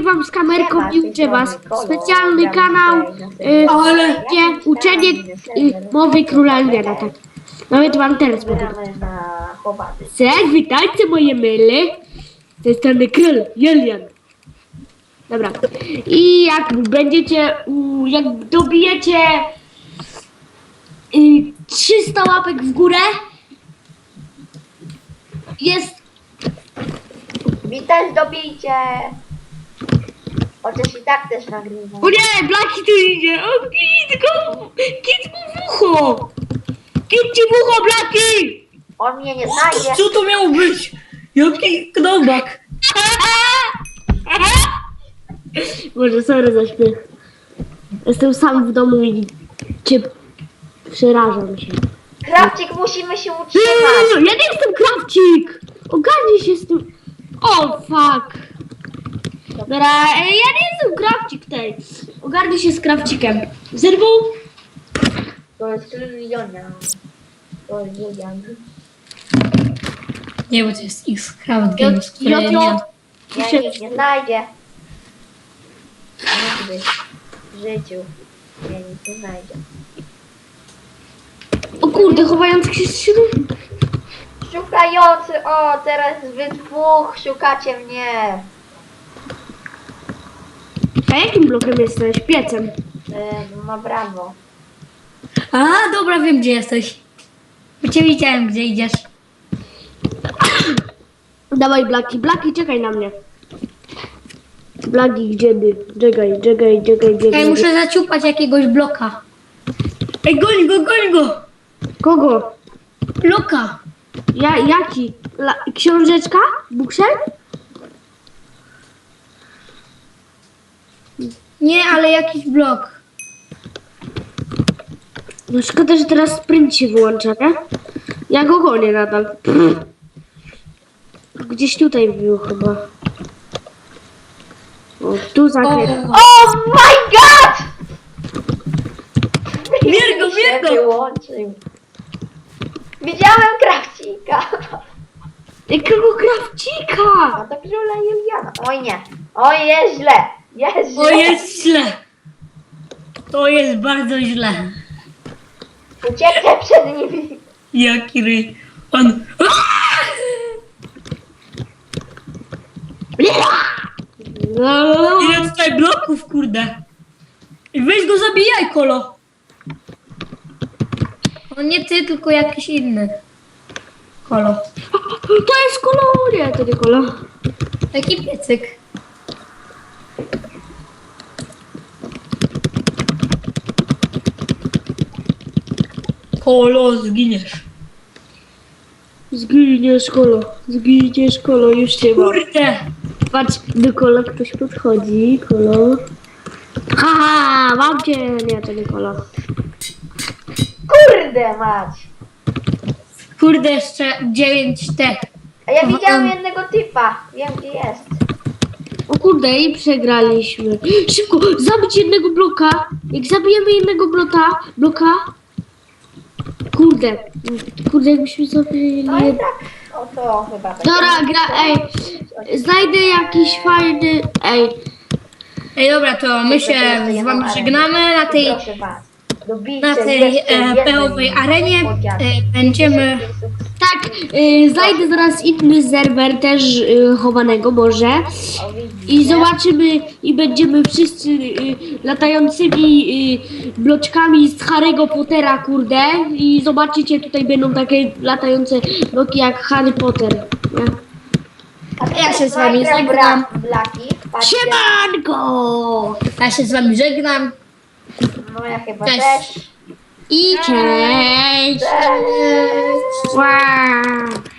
nagrywam z kamerką i uczę was. Specjalny kanał, y, gdzie uczenie y, mowy króla Elwiana, tak. Nawet wam teraz na chłopaty. Cześć, witajcie moje myle. Z tej strony król Julian. Dobra. I jak będziecie, u, jak dobijecie y, 300 łapek w górę, jest też dobijcie. Chociaż i tak też nagrywam. O nie, Blaki tu idzie! O, kit, go! Kit mu w ucho! Kit ci w ucho, Blaki! On mnie nie znajdzie. Co to miało być? Jaki knobak? Może sorry za śmiech. Jestem sam w domu i cię przerażam się. Krawcik, musimy się utrzymać. Ja nie jestem krawcik! Ogarnij się z tym... O, fuck! Dobra, e, ja nie jestem krawcik tej. Ogarnij się z krawcikiem. Zerwą? To jest Julian. To jest Julian. Nie, bo to jest X-Craft Games, które Jot, nie... jot. Ja nikt nie znajdzie. Nigdy w życiu mnie nikt nie znajdzie. O kurde, chowający się z śrub. Szukający, o teraz wy dwóch szukacie mnie. A jakim blokiem jesteś? Piecem. Yy, no brawo. A, dobra, wiem gdzie jesteś. Bo cię widziałem, gdzie idziesz. Dawaj, Blaki, Blaki, czekaj na mnie. Blaki, gdzie ty? Czekaj, czekaj, czekaj, Ja czekaj. muszę zaciupać jakiegoś bloka. Ej, goń go, goń go! Kogo? Bloka! Ja, jaki? La, książeczka? Bookshelf? Nie, ale jakiś blok. No szkoda, że teraz sprint się wyłącza, nie? Ja go gonię nadal. Gdzieś tutaj był chyba. O, tu za O, Oh my god! Się go! wyłączył. Widziałem krawcika. Jakiego krawcika? A to króla Juliana. Oj nie. Oj jest źle. Jest źle. o, jest źle. To jest bardzo źle. Ucieknę przed nimi. Jaki ryj. On... No, Ile tutaj bloków, kurde. I weź go zabijaj, kolo. On nie ty, tylko jakiś inny. Kolo. to jest kolo, nie, to nie kolo. Taki piecyk. Kolo, zginiesz. Zginiesz kolo, zginiesz kolo, już cię mam. Kurde. Patrz, do kola ktoś podchodzi, kolo. Haha, mam cię, nie, to nie kolo. Kurde mać. Kurde, jeszcze 9T. A ja widziałem Aha. jednego typa. Wiem gdzie jest. O kurde, i przegraliśmy. Szybko, zabić jednego bloka. Jak zabijemy jednego bloka, bloka. Kurde, kurde, jakbyśmy zabili. No i tak. O to chyba. będzie. Dobra, gra, ej, znajdę jakiś fajny, ej, Ej, dobra, to my się z wami żegnamy na tej, Proszę was. Dobijcie na tej e, jeden pełowej arenie. chociaż. E, będziemy... tak, y, znajdę zaraz inny serwer też y, chowanego może. I zobaczymy i będziemy wszyscy y, latającymi y, bloczkami z Harry'ego Pottera, kurde. I zobaczycie, tutaj będą takie latające bloki jak Harry Potter. Nie? Ja się z wami żegnam. Blaki. Patrzcie. Siemanko! Ja się z wami żegnam. No ja chyba Cześć. też. I cześć! Cześć. Wow.